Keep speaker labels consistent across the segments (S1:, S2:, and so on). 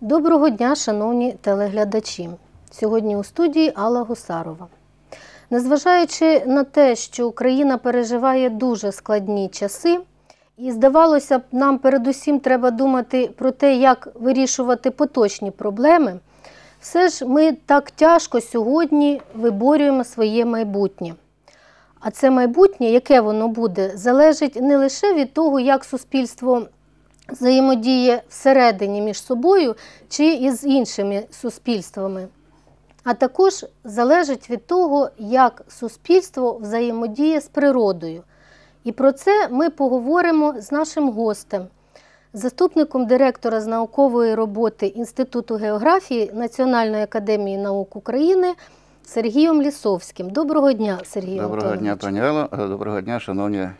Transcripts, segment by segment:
S1: Доброго дня, шановні телеглядачі. Сьогодні у студії Алла Гусарова. Незважаючи на те, що Україна переживає дуже складні часи, і здавалося б, нам передусім треба думати про те, як вирішувати поточні проблеми, все ж ми так тяжко сьогодні виборюємо своє майбутнє. А це майбутнє, яке воно буде, залежить не лише від того, як суспільство взаємодіє всередині між собою чи із іншими суспільствами, а також залежить від того, як суспільство взаємодіє з природою. І про це ми поговоримо з нашим гостем, заступником директора з наукової роботи Інституту географії Національної академії наук України Сергієм Лісовським. Доброго дня, Сергій
S2: Доброго
S1: Антонович.
S2: дня, пані Алло. Е, Доброго дня, шановні е,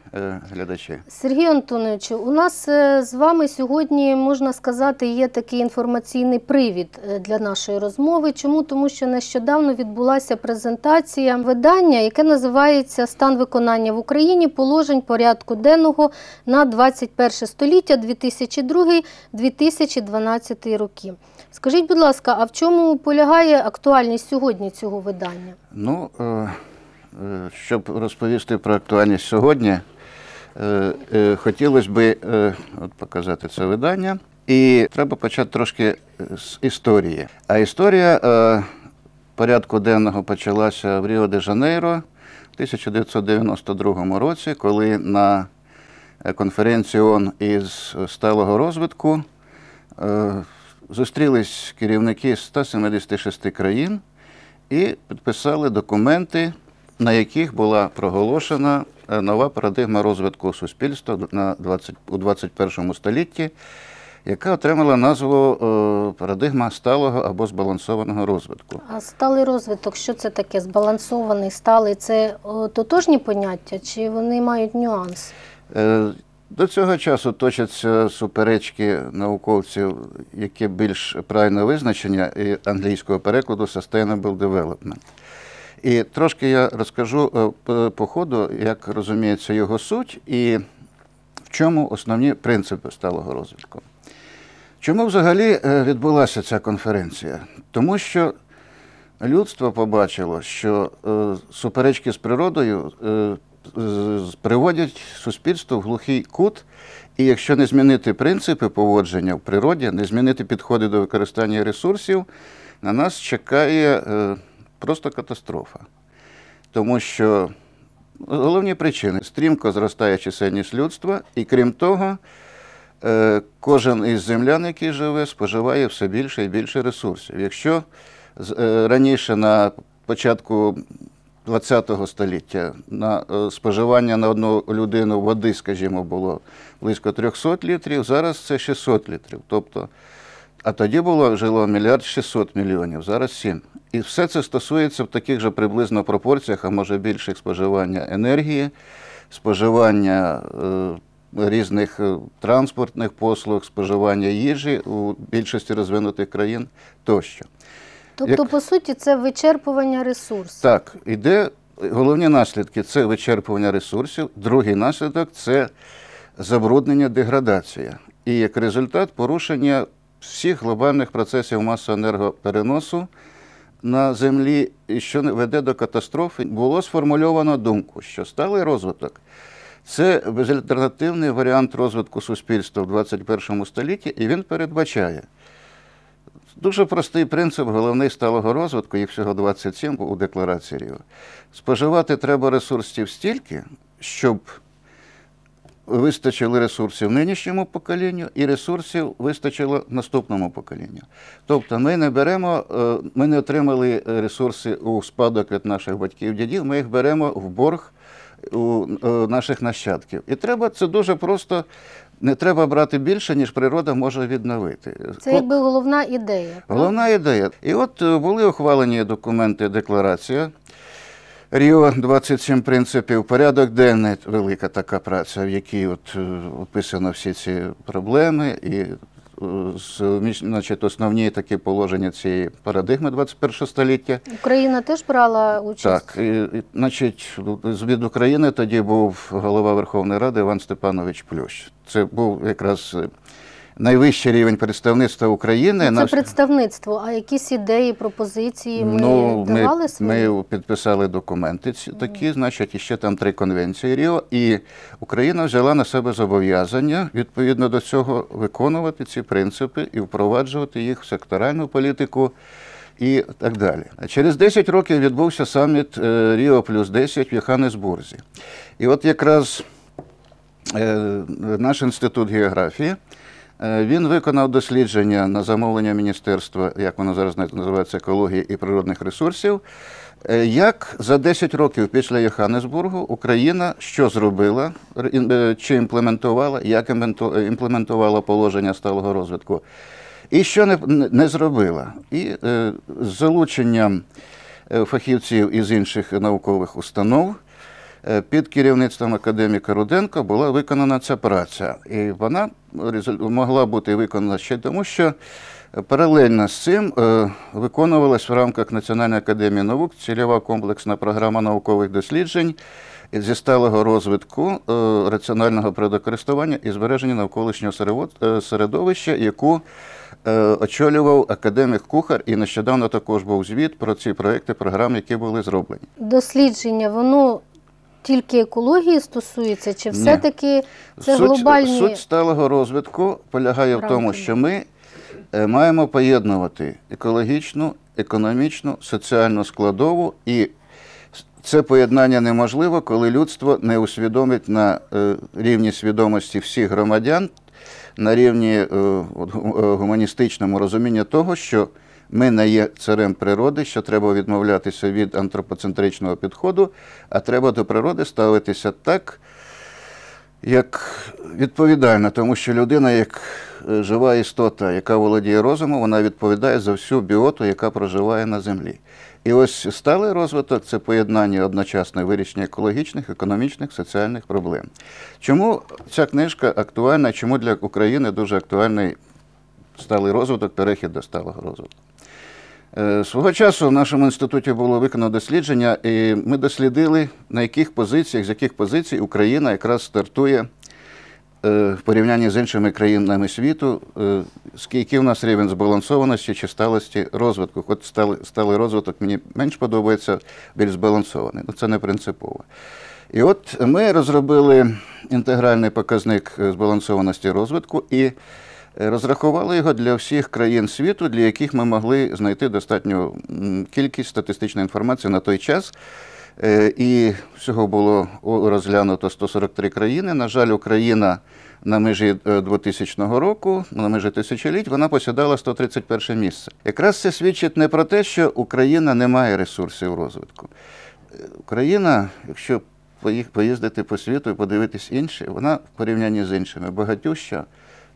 S2: глядачі.
S1: Сергію Антоновичу, у нас е, з вами сьогодні, можна сказати, є такий інформаційний привід для нашої розмови. Чому? Тому що нещодавно відбулася презентація видання, яке називається Стан виконання в Україні положень порядку денного на 21 століття 2002-2012 роки. Скажіть, будь ласка, а в чому полягає актуальність сьогодні цього видання?
S2: Ну, е, е, щоб розповісти про актуальність сьогодні, е, хотілося б от показати це видання. І треба почати трошки з історії. А історія порядку денного почалася в Ріо де Жанейро в 1992 році, коли на конференції ООН із сталого розвитку зустрілись керівники 176 країн і підписали документи, на яких була проголошена е, нова парадигма розвитку суспільства на 20, у 21 столітті, яка отримала назву е, парадигма сталого або збалансованого розвитку.
S1: А сталий розвиток, що це таке? Збалансований, сталий це о, тотожні поняття, чи вони мають нюанс?
S2: До цього часу точаться суперечки науковців, які більш правильне визначення і англійського перекладу Sustainable Development. І трошки я розкажу е, по- ходу, як розуміється його суть і в чому основні принципи сталого розвитку. Чому взагалі е, відбулася ця конференція? Тому що людство побачило, що е, суперечки з природою приводять суспільство в глухий кут, і якщо не змінити принципи поводження в природі, не змінити підходи до використання ресурсів, на нас чекає е, просто катастрофа. Тому що головні причини стрімко зростає чисельність людства, і крім того, е, кожен із землян, який живе, споживає все більше і більше ресурсів. Якщо е, раніше на початку ХХ століття на е, споживання на одну людину води, скажімо, було близько 300 літрів, зараз це 600 літрів. Тобто, а тоді було жило мільярд 600 мільйонів, зараз 7. І все це стосується в таких же приблизно пропорціях, а може більших споживання енергії, споживання е, різних е, транспортних послуг, споживання їжі у більшості розвинутих країн тощо.
S1: Тобто,
S2: Як-
S1: по суті, це вичерпування ресурсів.
S2: Так, іде головні наслідки це вичерпування ресурсів. Другий наслідок це забруднення, деградація. І як результат порушення всіх глобальних процесів масового енергопереносу на землі, що веде до катастрофи, було сформульовано думку, що сталий розвиток це безальтернативний варіант розвитку суспільства в 21 столітті, і він передбачає. Дуже простий принцип, головний сталого розвитку, їх всього 27 у декларації Ріо. Споживати треба ресурсів стільки, щоб вистачило ресурсів нинішньому поколінню і ресурсів вистачило наступному поколінню. Тобто ми не беремо, е, ми не отримали ресурси у спадок від наших батьків, дідів, ми їх беремо в борг у е, наших нащадків. І треба це дуже просто. Не треба брати більше, ніж природа може відновити.
S1: Це якби головна ідея.
S2: Головна ідея. І от е, були ухвалені документи, декларація Ріо 27 принципів, порядок денний велика така праця, в якій от е, описано всі ці проблеми і значить, основні такі положення цієї парадигми 21 століття.
S1: Україна теж брала участь?
S2: Так, і, і, значить, від України тоді був голова Верховної Ради Іван Степанович Плющ. Це був якраз найвищий рівень представництва України.
S1: Це
S2: На-
S1: представництво, а якісь ідеї, пропозиції ми
S2: ну,
S1: давали
S2: ми,
S1: свої?
S2: ми підписали документи ці, такі, значить, і ще там три конвенції Ріо, і Україна взяла на себе зобов'язання відповідно до цього виконувати ці принципи і впроваджувати їх в секторальну політику. І так далі. Через 10 років відбувся саміт е, Ріо плюс 10 в Йоханнесбурзі. І от якраз е, наш інститут географії він виконав дослідження на замовлення Міністерства, як воно зараз називається, екології і природних ресурсів. е, Як за 10 років після Йоханнесбургу Україна що зробила, е, чи імплементувала, як імплементувала положення сталого розвитку, і що не, не- зробила. І е, з залученням е, фахівців із інших наукових установ е, під керівництвом академіка Руденко була виконана ця праця. І вона могла бути виконана ще тому, що паралельно з цим е, виконувалась в рамках Національної академії наук цільова комплексна програма наукових досліджень зі сталого розвитку, е, раціонального природокористування і збереження навколишнього е, середовища, яку е, очолював академік Кухар, і нещодавно також був звіт про ці проекти програм, які були зроблені.
S1: Дослідження, воно тільки екології стосується, чи все-таки це
S2: суть,
S1: глобальні
S2: суть сталого розвитку полягає в тому, що ми е, маємо поєднувати екологічну, економічну, соціальну складову, і це поєднання неможливо, коли людство не усвідомить на е, рівні свідомості всіх громадян, на рівні е, гуманістичному розуміння того, що ми не є царем природи, що треба відмовлятися від антропоцентричного підходу, а треба до природи ставитися так, як відповідальна, тому що людина, як е, жива істота, яка володіє розумом, вона відповідає за всю біоту, яка проживає на землі. І ось сталий розвиток це поєднання одночасне вирішення екологічних, економічних, соціальних проблем. Чому ця книжка актуальна? Чому для України дуже актуальний сталий розвиток, перехід до сталого розвитку? Е, Свого часу в нашому інституті було виконано дослідження, і ми дослідили, на яких позиціях, з яких позицій Україна якраз стартує е, в порівнянні з іншими країнами світу, е, який у нас рівень збалансованості чи сталості розвитку. От сталий, розвиток мені менш подобається, більш збалансований. Ну, це не принципово. І от ми розробили інтегральний показник збалансованості розвитку і розрахували його для всіх країн світу, для яких ми могли знайти достатню кількість статистичної інформації на той час. Е, І всього було розглянуто 143 країни. На жаль, Україна на межі е, 2000 року, на межі тисячоліть, вона посідала 131 місце. Якраз це свідчить не про те, що Україна не має ресурсів розвитку. Е, Україна, якщо поїздити по світу і подивитись інші, вона в порівнянні з іншими багатюща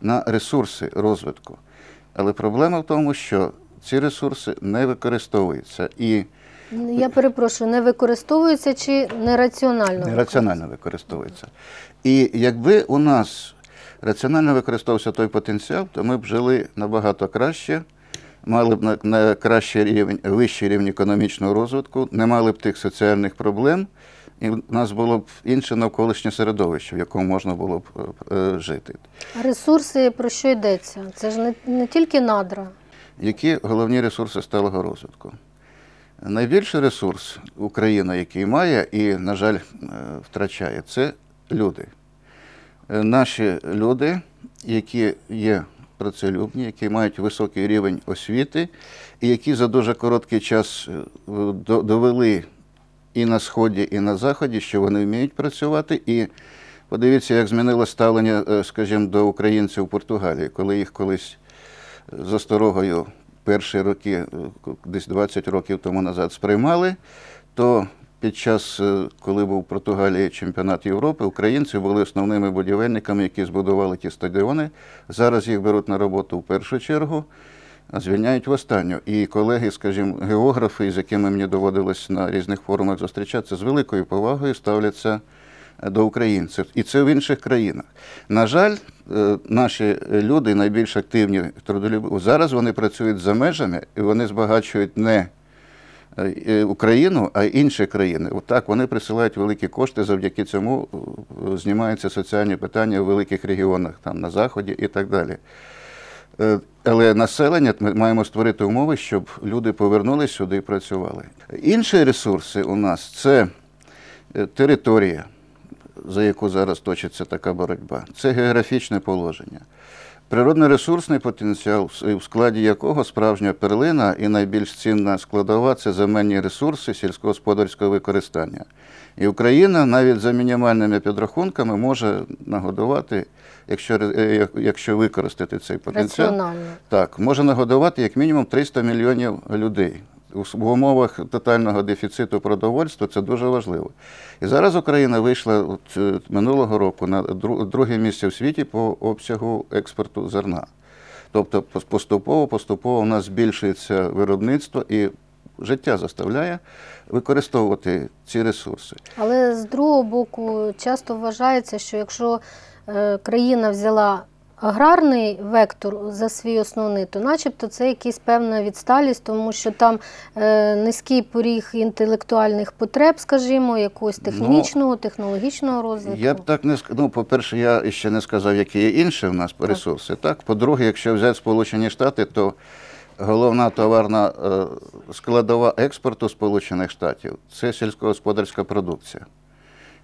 S2: на ресурси розвитку. Але проблема в тому, що ці ресурси не використовуються і
S1: я перепрошую, не використовуються чи нераціонально?
S2: нераціонально використовуються. І якби у нас раціонально використовувався той потенціал, то ми б жили набагато краще, мали б на, на кращий рівень, вищий рівень економічного розвитку, не мали б тих соціальних проблем, і в нас було б інше навколишнє середовище, в якому можна було б е, е, жити.
S1: А Ресурси про що йдеться? Це ж не, не тільки надра.
S2: Які головні ресурси сталого розвитку? Найбільший ресурс Україна, який має і, на жаль, е, втрачає, це люди. Е, Наші люди, які є працелюбні, які мають високий рівень освіти, і які за дуже короткий час довели і на Сході, і на Заході, що вони вміють працювати. І подивіться, як змінило ставлення, е, скажімо, до українців в Португалії, коли їх колись з осторогою перші роки, е, десь 20 років тому назад, сприймали, то під час, е, коли був в Португалії чемпіонат Європи, українці були основними будівельниками, які збудували ті стадіони. Зараз їх беруть на роботу в першу чергу. Звільняють в останню. І колеги, скажімо, географи, з якими мені доводилось на різних форумах зустрічатися, з великою повагою ставляться до українців. І це в інших країнах. На жаль, е, наші люди найбільш активні трудолюбиві, зараз вони працюють за межами і вони збагачують не е, Україну, а інші країни. Отак вони присилають великі кошти. Завдяки цьому е, знімаються соціальні питання в великих регіонах, там на заході і так далі. Е, Але населення ми маємо створити умови, щоб люди повернулися сюди і працювали. Інші ресурси у нас це е, територія, за яку зараз точиться така боротьба, це географічне положення. Природно-ресурсний потенціал, в складі якого справжня перлина і найбільш цінна складова це земельні ресурси сільськогосподарського використання. І Україна навіть за мінімальними підрахунками може нагодувати, якщо, е, якщо використати цей потенціал, так, може нагодувати як мінімум 300 мільйонів людей. В умовах тотального дефіциту продовольства це дуже важливо. І зараз Україна вийшла от, е, минулого року на дру- друге місце в світі по обсягу експорту зерна. Тобто поступово, поступово у нас збільшується виробництво і життя заставляє використовувати ці ресурси.
S1: Але з другого боку, часто вважається, що якщо е, країна взяла аграрний вектор за свій основний, то начебто це якась певна відсталість, тому що там е, низький поріг інтелектуальних потреб, скажімо, якогось технічного, технологічного розвитку.
S2: Я б так не сказав. Ну, по-перше, я ще не сказав, які є інші в нас ресурси. Так, по-друге, якщо взяти Сполучені Штати, то головна товарна е, складова експорту Сполучених Штатів це сільськогосподарська продукція.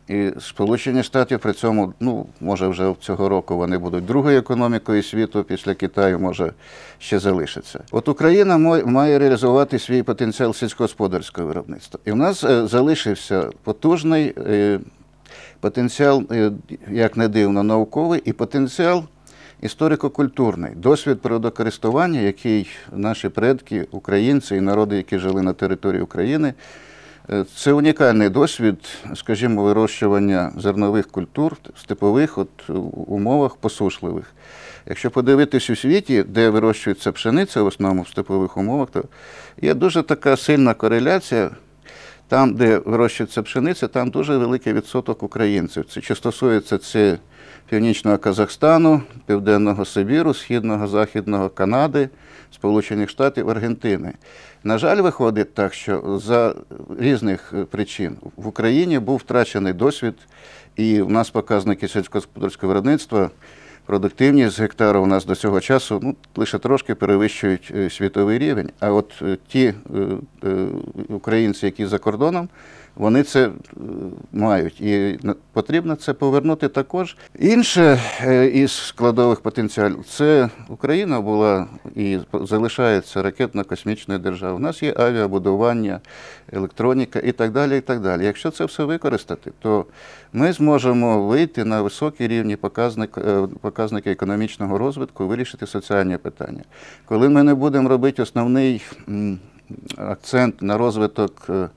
S2: І Сполучені Штати при цьому, ну, може, вже цього року вони будуть другою економікою світу, після Китаю, може, ще залишиться. От Україна має реалізувати свій потенціал сільськогосподарського виробництва. І в нас е, залишився потужний е, потенціал, як не дивно, науковий і потенціал історико-культурний, досвід природокористування, який наші предки, українці і народи, які жили на території України, е, це унікальний досвід, скажімо, вирощування зернових культур в степових от, умовах посушливих. Якщо подивитись у світі, де вирощується пшениця в основному в степових умовах, то є дуже така сильна кореляція там, де вирощується пшениця, там дуже великий відсоток українців. Це чи стосується це північного Казахстану, Південного Сибіру, Східного, Західного Канади, Сполучених Штатів, Аргентини. На жаль, виходить так, що за різних е, причин в Україні був втрачений досвід, і в нас показники сільськогосподарського виробництва. Продуктивність з гектара у нас до цього часу ну, лише трошки перевищують е, світовий рівень. А от е, ті е, українці, які за кордоном, вони це мають. І потрібно це повернути також. Інше із складових потенціалів це Україна була і залишається ракетно-космічною державою. У нас є авіабудування, електроніка і так далі. і так далі. Якщо це все використати, то ми зможемо вийти на високі рівні показник, е, показники економічного розвитку, вирішити соціальні питання. Коли ми не будемо робити основний акцент на розвиток е, е,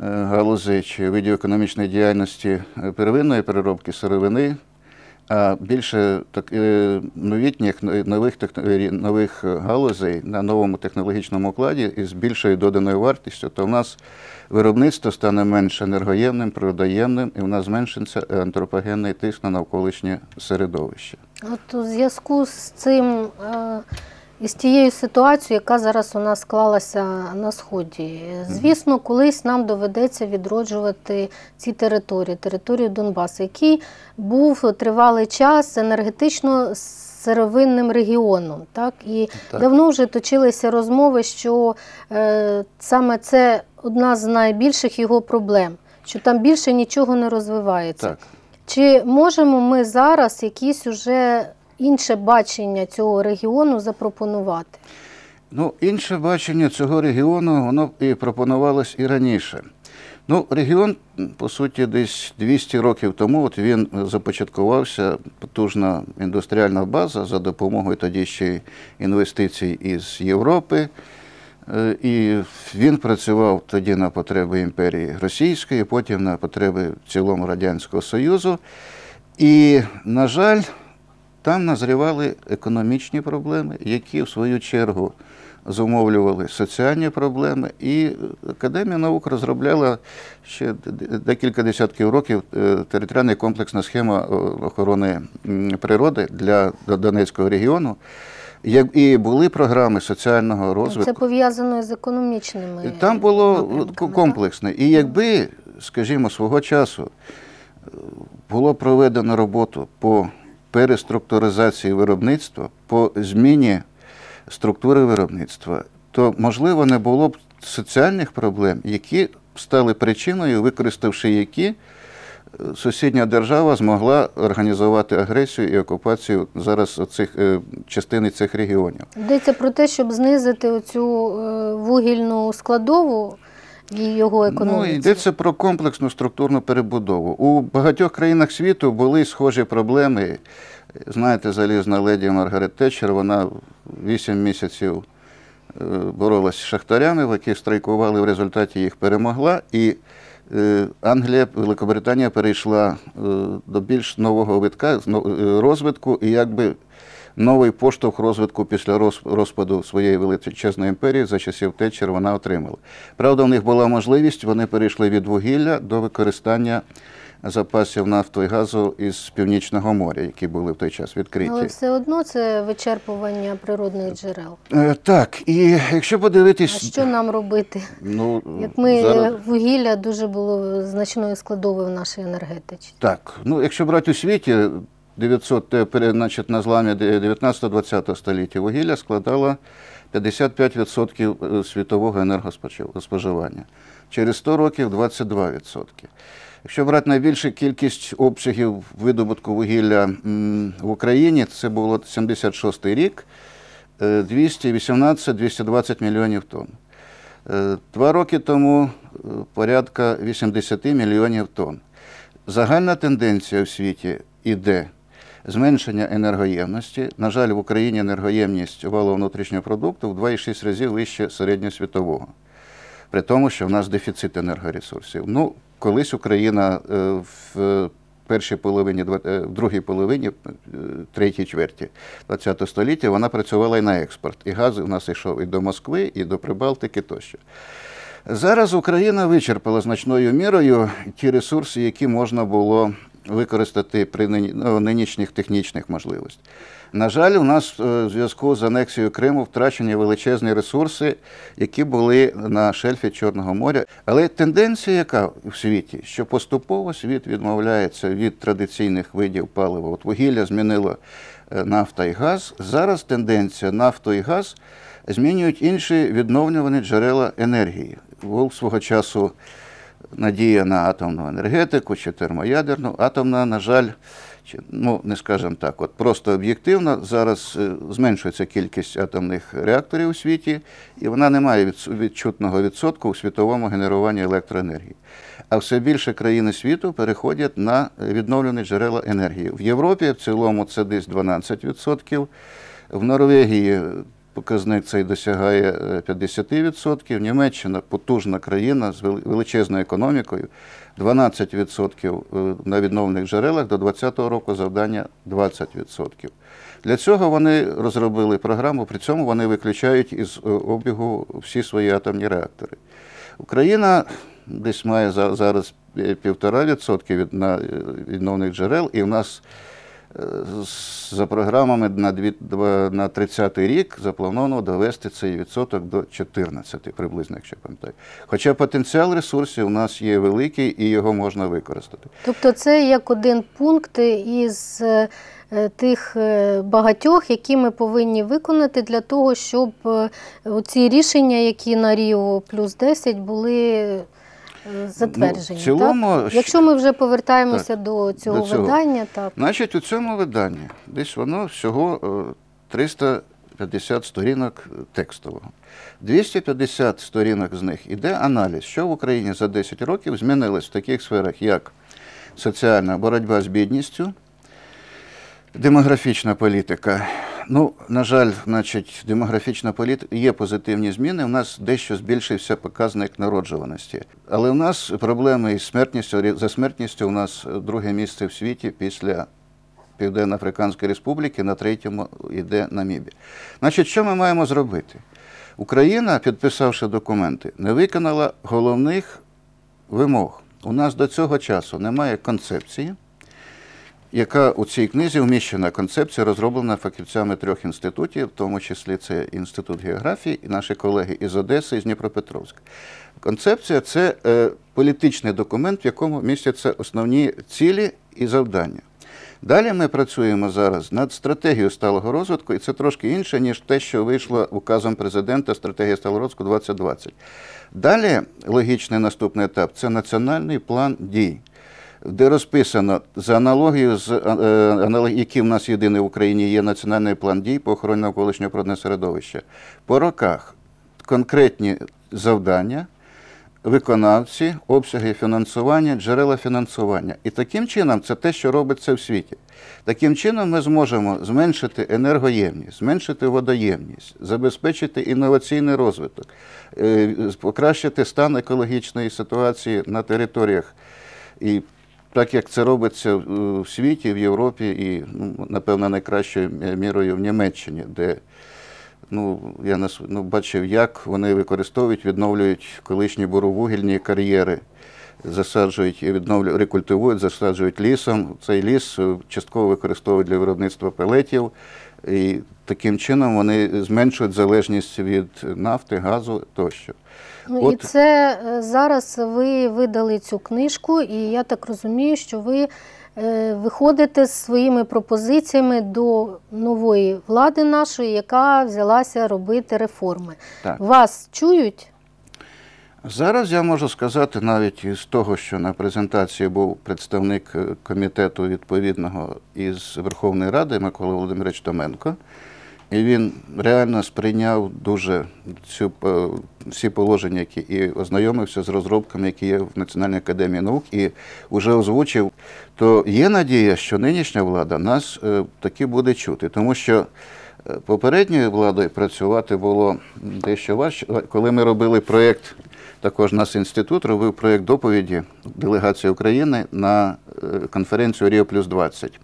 S2: галузей чи видів економічної діяльності е, первинної переробки сировини, а більше так, е, новітніх нових, е, нових галузей на новому технологічному укладі із більшою доданою вартістю, то в нас виробництво стане менш енергоємним, природоємним, і в нас зменшиться антропогенний тиск на навколишнє середовище.
S1: От у зв'язку з цим е, і з тією ситуацією, яка зараз у нас склалася на сході, звісно, колись нам доведеться відроджувати ці території, територію Донбасу, який був тривалий час енергетично сировинним регіоном. Так? І
S2: Так.
S1: давно вже точилися розмови, що е, саме це одна з найбільших його проблем, що там більше нічого не розвивається.
S2: Так.
S1: Чи можемо ми зараз якісь уже інше бачення цього регіону запропонувати?
S2: Ну, інше бачення цього регіону, воно і пропонувалось і раніше. Ну, регіон, по суті, десь 200 років тому от він започаткувався, потужна індустріальна база за допомогою тоді ще інвестицій із Європи. Е, І він працював тоді на потреби імперії Російської, потім на потреби в цілому Радянського Союзу. І, на жаль, Там назрівали економічні проблеми, які в свою чергу зумовлювали соціальні проблеми. І Академія наук розробляла ще декілька десятків років е, територіальна комплексна схема е, охорони природи для Донецького регіону. Як- І були програми соціального розвитку.
S1: Це пов'язано з економічними.
S2: Там було комплексне. І якби, скажімо, свого часу е, було проведено роботу по переструктуризації виробництва, по зміні структури виробництва, то можливо не було б соціальних проблем, які стали причиною, використавши які е, сусідня держава змогла організувати агресію і окупацію зараз цих частини цих регіонів.
S1: Йдеться про те, щоб знизити оцю е, вугільну складову в його економіці.
S2: Ну, йдеться про комплексну структурну перебудову. У багатьох країнах світу були схожі проблеми. Знаєте, залізна леді Маргарет Тетчер, вона 8 місяців е, боролась з шахтарями, які страйкували, в результаті їх перемогла. І е, Англія, Великобританія перейшла е, до більш нового витка, розвитку і якби новий поштовх розвитку після роз- розпаду своєї величезної імперії за часів Тетчер вона отримала. Правда, в них була можливість, вони перейшли від вугілля до використання запасів нафту і газу із Північного моря, які були в той час відкриті.
S1: Але все одно це вичерпування природних джерел.
S2: Е, Так, і якщо
S1: А що нам робити?
S2: ну
S1: Як ми
S2: зараз
S1: вугілля дуже було значною складовою в нашій енергетиці.
S2: так, ну якщо брати у світі 900, е, значить, на зламі 19-20 століття вугілля складало 55% е, світового енергоспоживання. Через 100 років 22%. Якщо брати найбільшу кількість обсягів видобутку вугілля в Україні, це було 76 рік, е, 218-220 мільйонів тонн. Е, Два роки тому е, порядка 80 мільйонів тонн. Загальна тенденція в світі іде зменшення енергоємності. На жаль, в Україні енергоємність валового внутрішнього продукту в 2,6 разів вище середньосвітового. При тому, що в нас дефіцит енергоресурсів. Ну, колись Україна е, в першій половині, е, в другій половині, е, третій чверті ХХ століття вона працювала і на експорт. І газ у нас йшов і до Москви, і до Прибалтики тощо. Зараз Україна вичерпала значною мірою ті ресурси, які можна було використати при ну, нинішніх технічних можливостях. На жаль, у нас е, в зв'язку з анексією Криму втрачені величезні ресурси, які були на шельфі Чорного моря. Але тенденція, яка в світі, що поступово світ відмовляється від традиційних видів палива. От вугілля змінило е, нафта і газ. Зараз тенденція нафту і газ змінюють інші відновлювані джерела енергії. Був свого часу надія на атомну енергетику чи термоядерну. Атомна, на жаль, ну не скажемо так, от просто об'єктивно зараз е, зменшується кількість атомних реакторів у світі, і вона не має відчутного відсотку у світовому генеруванні електроенергії. А все більше країни світу переходять на відновлені джерела енергії. В Європі в цілому це десь 12%, в Норвегії показник цей досягає е, 50%. Німеччина потужна країна з величезною економікою. 12% е, на відновлених джерелах до 2020 року завдання 20%. Для цього вони розробили програму, при цьому вони виключають із е, обігу всі свої атомні реактори. Україна десь має за- зараз е, півтора відсотки від на е, відновлених джерел, і в нас е, за програмами на, дві, два- на 30-й рік заплановано довести цей відсоток до 14 приблизно, якщо пам'ятаю. Хоча потенціал ресурсів у нас є великий і його можна використати.
S1: Тобто це як один пункт із е, тих е, багатьох, які ми повинні виконати для того, щоб е, ці рішення, які на Ріо плюс 10 були затверджені.
S2: Ну, в цілому,
S1: так? Якщо ми вже повертаємося до цього
S2: до цього.
S1: видання, так.
S2: Значить, у цьому виданні десь воно всього е, 350 сторінок текстового. 250 сторінок з них іде аналіз, що в Україні за 10 років змінилось в таких сферах, як соціальна боротьба з бідністю, демографічна політика. Ну, на жаль, значить, демографічна політика є позитивні зміни. У нас дещо збільшився показник народжуваності. Але в нас проблеми із смертністю, за смертністю у нас друге місце в світі після Південно-Африканської Республіки, на третьому йде Намібія. Значить, що ми маємо зробити? Україна, підписавши документи, не виконала головних вимог. У нас до цього часу немає концепції, яка у цій книзі вміщена концепція, розроблена фахівцями трьох інститутів, в тому числі це Інститут географії і наші колеги із Одеси і з Дніпропетровська. Концепція це е, політичний документ, в якому містяться основні цілі і завдання. Далі ми працюємо зараз над стратегією сталого розвитку, і це трошки інше, ніж те, що вийшло указом президента стратегія сталого розвитку 2020. Далі логічний наступний етап це національний план дій, де розписано за аналогією з е, який в нас єдиний в Україні є національний план дій по охороні навколишнього природного середовища. По роках конкретні завдання, виконавці, обсяги фінансування, джерела фінансування. І таким чином це те, що робиться в світі. Таким чином ми зможемо зменшити енергоємність, зменшити водоємність, забезпечити інноваційний розвиток, е, покращити стан екологічної ситуації на територіях. І так як це робиться в в світі, в Європі і, ну, напевно, найкращою мірою в Німеччині, де ну, я нас, ну, бачив, як вони використовують, відновлюють колишні буровугільні кар'єри, засаджують і відновлюють, рекультивують, засаджують лісом. Цей ліс е, частково використовують для виробництва пелетів. І таким чином вони зменшують залежність від нафти, газу тощо.
S1: Ну, і це е, зараз ви видали цю книжку, і я так розумію, що ви е, виходите з своїми пропозиціями до нової влади нашої, яка взялася робити реформи.
S2: Так.
S1: Вас чують?
S2: Зараз я можу сказати навіть із того, що на презентації був представник е, комітету відповідного із Верховної Ради Микола Володимирович Томенко, і він реально сприйняв дуже цю, е, всі положення, які і ознайомився з розробками, які є в Національній академії наук, і вже озвучив. То є надія, що нинішня влада нас е, таки буде чути, тому що. е, Попередньою владою працювати було дещо важче. Коли ми робили проєкт, також наш інститут робив проєкт доповіді делегації України на конференцію Ріо плюс 20.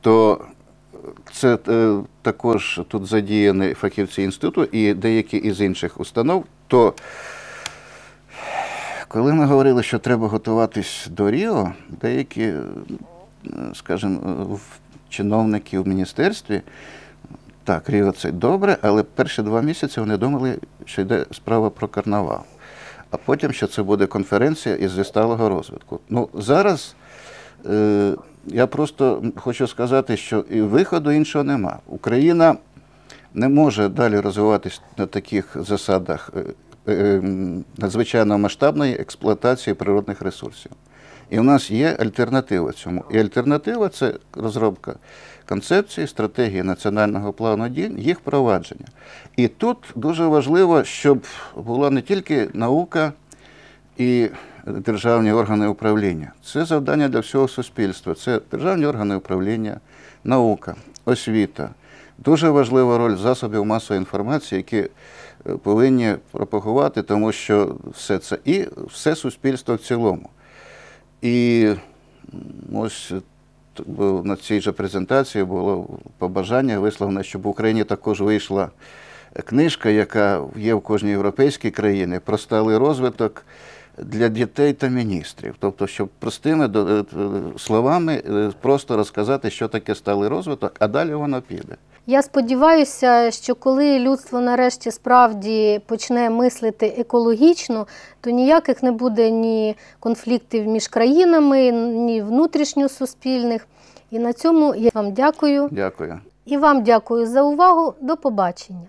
S2: То це е, також тут задіяні фахівці інституту і деякі із інших установ. То коли ми говорили, що треба готуватись до Ріо, деякі, е, скажімо, е, чиновники в міністерстві, так, Ріо це добре, але перші два місяці вони думали, що йде справа про карнавал. А потім, що це буде конференція із сталого розвитку. Ну, зараз я просто хочу сказати, що і виходу іншого нема. Україна не може далі розвиватись на таких засадах е, е, м, надзвичайно масштабної експлуатації природних ресурсів. І в нас є альтернатива цьому. І альтернатива це розробка концепції, стратегії національного плану дій, їх впровадження. І тут дуже важливо, щоб була не тільки наука і державні органи управління. Це завдання для всього суспільства. Це державні органи управління, наука, освіта. Дуже важлива роль засобів масової інформації, які е, повинні пропагувати, тому що все це і все суспільство в цілому. І ось на цій же презентації було побажання висловлено, щоб в Україні також вийшла книжка, яка є в кожній європейській країні про сталий розвиток для дітей та міністрів. Тобто, щоб простими е, словами е, просто розказати, що таке сталий розвиток, а далі воно піде.
S1: Я сподіваюся, що коли людство нарешті справді почне мислити екологічно, то ніяких не буде ні конфліктів між країнами, ні внутрішньосуспільних. І на цьому я вам дякую.
S2: Дякую.
S1: І вам дякую за увагу. До побачення.